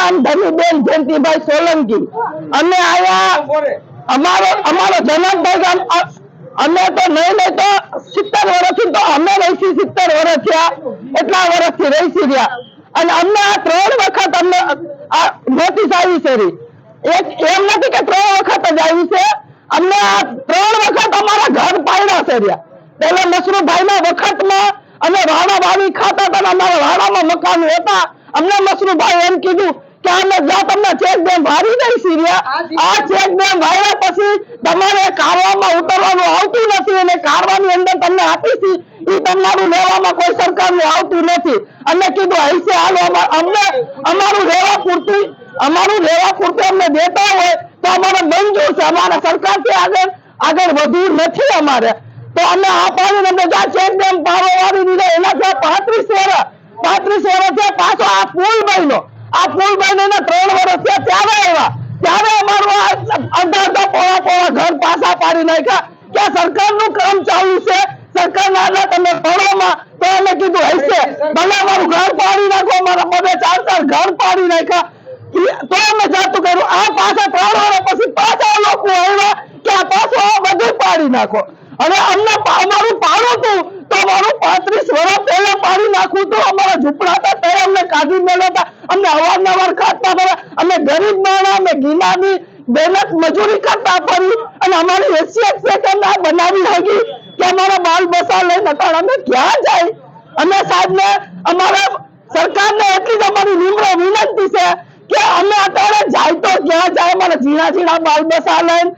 મારું ધનુબેન જયંતિભાઈ સોલંકી. અમે આયા અમારો અમારો જનકભાઈ ગામ અમે તો નહીં નહીં તો સિત્તેર વર્ષથી તો અમે રહીશી, સિત્તેર વર્ષ થયા. એટલા વર્ષથી રહીશી રહ્યા. અને અમને આ ત્રણ વખત અમને નોટિસ આવી છે એમ નથી કે ત્રણ વખત જ આવી છે. અમને આ ત્રણ વખત અમારા ઘર પાડ્યા છે રહ્યા. પેલા મશરૂભાઈ ના વખતમાં અમે વાડા વાવી ખાતા હતા અમારા વાડામાં મકાન હતા અમને મશરૂભાઈ એમ કીધું કે અમે જ્યાં તમને ચેક ડેમ વારી દઈ સિરિયા આ ચેક ડેમ વાર્યા પછી તમારે કારવામાં ઉતરવાનું આવતું નથી અને કારવાની અંદર તમને આપીશી. એ તમારું લેવામાં કોઈ સરકારનું આવતું નથી. અમે કીધું હૈસે હાલો અમા- અમને અમારું લેવા પૂરતું અમારું લેવા પૂરતું અમને દેતા હોય તો અમારે મંજૂર છે. અમારા સરકારથી આગળ આગળ વધવું નથી અમારે. તો અમે આ પાણી અમને જ્યાં ચેક ડેમ પાડો વાળી દીધો એના ત્યાં પાંત્રીસ વર્ષ પાંત્રીસ વર્ષ થયા પાછો આ પુલ બન્યો. આ પુલ બનીને ત્રણ વર્ષ થયા, ત્યારે આવ્યા. ત્યારે અમારું અડધા અડધા પોળા પોળા ઘર પાછા પાડી નાખ્યા કે સરકારનું કામ ચાલુ છે. તો અમે કીધું હશે અમારું ઘર પાડી નાખો, અમારા બધે ચાર ચાર ઘર પાડી નાખ્યા. તો અમે જાતું કર્યું. આ પાછા ત્રણ વર્ષ પછી પાછા કે આ પાછો બધું પાડી નાખો. અને અમને અમારું પાડું હતું તો અમારું પાંત્રીસ વર્ષ પહેલા પાડી નાખવું તો અમારા ઝૂંપડા હતા મેળવતા અમને અવારનવાર ખાતા હતા અમે ગરીબ માણા અમે ગીનાની મહેનત મજૂરી કરતા ફરી અને અમારી હેસિયત છે કે ના બનાવી નાખી કે અમારા બાલ બસા લઈને પણ અમે ક્યાં જાય? અમે સાહેબ ને અમારા સરકારને એટલી જ અમારી નિમ્ર વિનંતી છે કે અમે અત્યારે જાય તો ક્યાં જાય? અમારા ઝીણા ઝીણા બાલ બસા લઈને